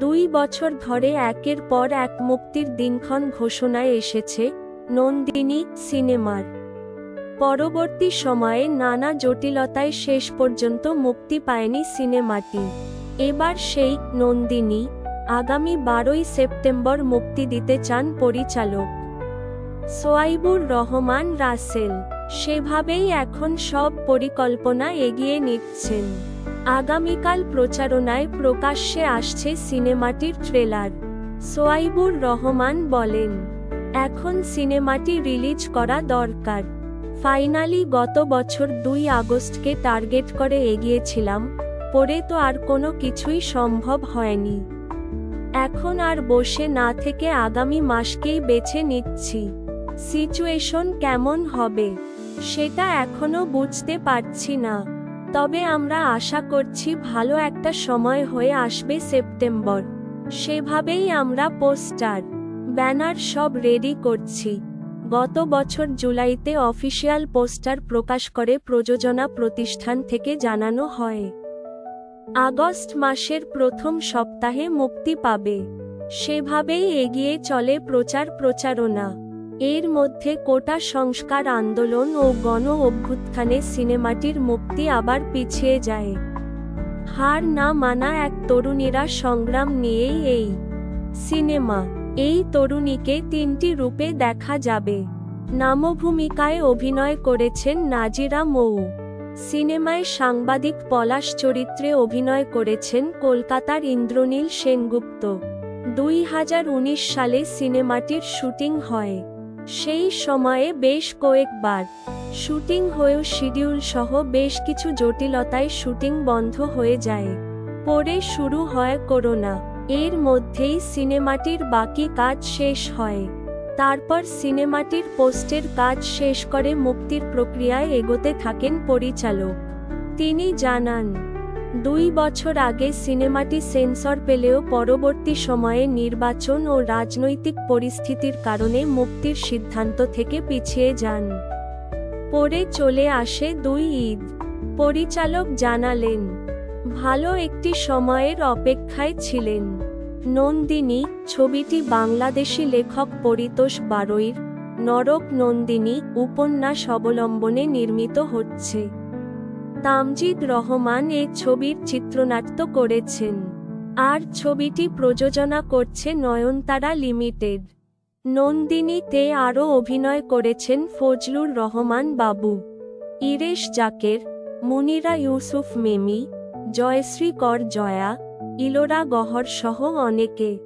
দুই বছর ধরে একের পর এক মুক্তির দিনক্ষণ ঘোষণায় এসেছে নন্দিনী সিনেমার। পরবর্তী সময়ে নানা জটিলতায় শেষ পর্যন্ত মুক্তি পায়নি সিনেমাটি। এবার সেই নন্দিনী আগামী বারোই সেপ্টেম্বর মুক্তি দিতে চান পরিচালক। সোয়াইবুর রহমান রাসেল। সেভাবেই এখন সব পরিকল্পনা এগিয়ে নিচ্ছেন। আগামীকাল প্রচারণায় প্রকাশ্যে আসছে সিনেমাটির ট্রেলার। সোয়াইবুর রহমান বলেন, এখন সিনেমাটি রিলিজ করা দরকার। ফাইনালি গত বছর দুই আগস্টকে টার্গেট করে এগিয়েছিলাম, পরে তো আর কোনো কিছুই সম্ভব হয়নি। এখন আর বসে না থেকে আগামী মাসকেই বেছে নিচ্ছি। সিচুয়েশন কেমন হবে, সেটা এখনও বুঝতে পারছি না। তবে আমরা আশা করছি ভালো একটা সময় হয়ে আসবে সেপ্টেম্বর। সেভাবেই আমরা পোস্টার, ব্যানার সব রেডি করছি। গত বছর জুলাইতে অফিসিয়াল পোস্টার প্রকাশ করে প্রযোজনা প্রতিষ্ঠান থেকে জানানো হয়। আগস্ট মাসের প্রথম সপ্তাহে মুক্তি পাবে। সেভাবেই এগিয়ে চলে প্রচার প্রচারণা। এর মধ্যে কোটা সংস্কার আন্দোলন ও গণ অভ্যুত্থানে সিনেমাটির মুক্তি আবার পিছিয়ে যায়। হার না মানা এক তরুণীরা সংগ্রাম নিয়েই এই সিনেমা, এই তরুণীকে তিনটি রূপে দেখা যাবে। নামভূমিকায় অভিনয় করেছেন নাজিরা মৌ। সিনেমায় সাংবাদিক পলাশ চরিত্রে অভিনয় করেছেন কলকাতার ইন্দ্রনীল সেনগুপ্ত। দুই হাজার উনিশ সালে সিনেমাটির শুটিং হয়। সেই সময়ে বেশ কয়েকবার শুটিং হয়েও শিডিউল সহ বেশ কিছু জটিলতায় শুটিং বন্ধ হয়ে যায়। পরে শুরু হয় করোনা। এর মধ্যেই সিনেমাটির বাকি কাজ শেষ হয়। তারপর সিনেমাটির পোস্টের কাজ শেষ করে মুক্তির প্রক্রিয়ায় এগোতে থাকেন পরিচালক। তিনি জানান দুই বছর আগে সিনেমাটি সেন্সর পেলেও পরবর্তী সময়ে নির্বাচন ও রাজনৈতিক পরিস্থিতির কারণে মুক্তির সিদ্ধান্ত থেকে পিছিয়ে যান। পরে চলে আসে দুই ঈদ। পরিচালক জানালেন, ভালো একটি সময়ের অপেক্ষায় ছিলেন। নন্দিনী, ছবিটি বাংলাদেশি লেখক পরিতোষ বারৈর নরক নন্দিনী, উপন্যাস অবলম্বনে নির্মিত হচ্ছে। তামজিদ রহমান এ ছবির চিত্রনাট্য করেছেন। আর ছবিটি প্রযোজনা করছে নয়নতারা লিমিটেড। নন্দিনীতে আরও অভিনয় করেছেন ফজলুর রহমান বাবু। ইরেশ জাকের, মুনিরা ইউসুফ মেমি, জয়শ্রী কর জয়া, ইলোরা গহর সহ অনেকে।